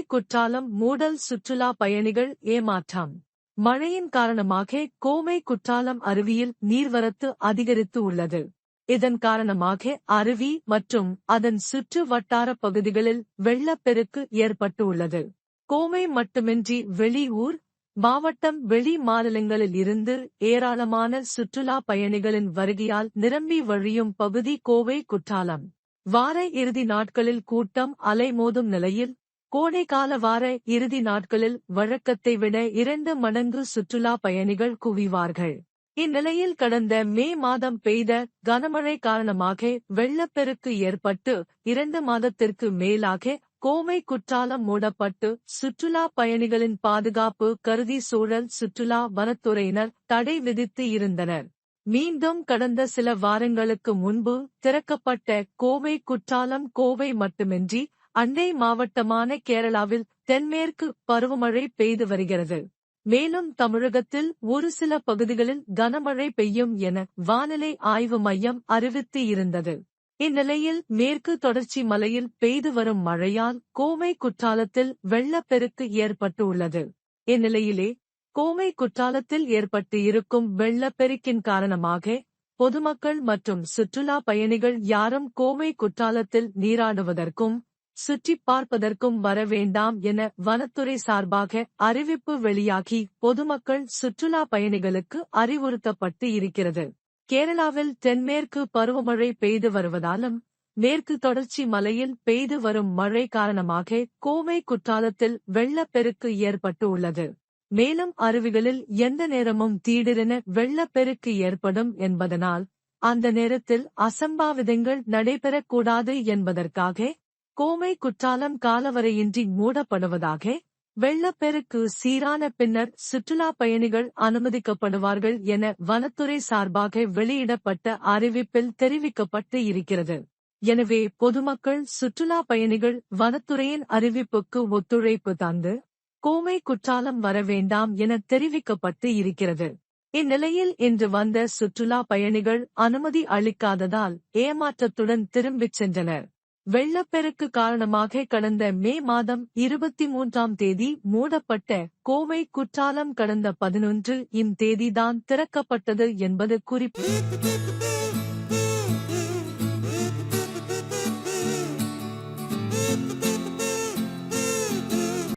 குற்றாலம் மூடல் சுற்றுலா பயணிகள் ஏமாற்றம். மழையின் காரணமாக கோவை குற்றாலம் அருவியில் நீர்வரத்து அதிகரித்து உள்ளது. இதன் காரணமாக அருவி மற்றும் அதன் சுற்று வட்டார பகுதிகளில் வெள்ளப்பெருக்கு ஏற்பட்டுள்ளது கோமை மட்டுமின்றி வெளியூர் மாவட்டம் வெளி மாநிலங்களில் இருந்து ஏராளமான சுற்றுலா பயணிகளின் வருகையால் நிரம்பி வழியும் பகுதி கோவை குற்றாலம். வார இறுதி நாட்களில் கூட்டம் அலைமோதும் நிலையில் கோடைக்கால வார இறுதி நாட்களில் வழக்கத்தை விட இரண்டு மடங்கு சுற்றுலா பயணிகள் குவிவார்கள். இந்நிலையில் கடந்த மே மாதம் பெய்த கனமழை காரணமாக வெள்ளப்பெருக்கு ஏற்பட்டு இரண்டு மாதத்திற்கு மேலாக கோவை குற்றாலம் மூடப்பட்டு சுற்றுலா பயணிகளின் பாதுகாப்பு கருதி சூழல் சுற்றுலா வனத்துறையினர் தடை விதித்து இருந்தனர். மீண்டும் கடந்த சில வாரங்களுக்கு முன்பு திறக்கப்பட்ட கோவை குற்றாலம் கோவை மட்டுமின்றி அண்டை மாவட்டமான கேரளாவில் தென்மேற்கு பருவமழை பெய்து வருகிறது. மேலும் தமிழகத்தில் ஒரு சில பகுதிகளில் கனமழை பெய்யும் என வானிலை ஆய்வு மையம் அறிவித்து இருந்தது. இந்நிலையில் மேற்கு தொடர்ச்சி மலையில் பெய்து வரும் மழையால் கோவை குற்றாலத்தில் வெள்ளப்பெருக்கு ஏற்பட்டு உள்ளது இந்நிலையிலே கோவை குற்றாலத்தில் ஏற்பட்டு இருக்கும் வெள்ளப்பெருக்கின் காரணமாக பொதுமக்கள் மற்றும் சுற்றுலா பயணிகள் யாரும் கோவை குற்றாலத்தில் நீராடுவதற்கும் சுற்றி பார்ப்பதற்கும் வர வேண்டாம் என வனத்துறை சார்பாக அறிவிப்பு வெளியாகி பொதுமக்கள் சுற்றுலா பயணிகளுக்கு அறிவுறுத்தப்பட்டு இருக்கிறது. கேரளாவில் தென்மேற்கு பருவமழை பெய்து வருவதாலும் மேற்கு தொடர்ச்சி மலையில் பெய்து வரும் மழை காரணமாக கோவை குற்றாலத்தில் வெள்ளப்பெருக்கு ஏற்பட்டு உள்ளது. மேலும் அருவிகளில் எந்த நேரமும் தீடிரென வெள்ளப்பெருக்கு ஏற்படும் என்பதனால் அந்த நேரத்தில் அசம்பாவிதங்கள் நடைபெறக்கூடாது என்பதற்காக கோமை குற்றாலம் காலவரையின்றி மூடப்படுவதாக வெள்ளப்பெருக்கு சீரான பின்னர் சுற்றுலா பயணிகள் அனுமதிக்கப்படுவார்கள் என வனத்துறை சார்பாக வெளியிடப்பட்ட அறிவிப்பில் தெரிவிக்கப்பட்டு இருக்கிறது. எனவே பொதுமக்கள் சுற்றுலா பயணிகள் வனத்துறையின் அறிவிப்புக்கு ஒத்துழைப்பு தந்து கோமை குற்றாலம் வர வேண்டாம் என தெரிவிக்கப்பட்டு இருக்கிறது. இந்நிலையில் இன்று வந்த சுற்றுலா பயணிகள் அனுமதி அளிக்காததால் ஏமாற்றத்துடன் திரும்பிச் சென்றனர். வெள்ளப்பெருக்கு காரணமாக கடந்த மே மாதம் இருபத்தி மூன்றாம் தேதி மூடப்பட்ட கோவை குற்றாலம் கடந்த பதினொன்று இம் தேதிதான் திறக்கப்பட்டது என்பது குறிப்பு.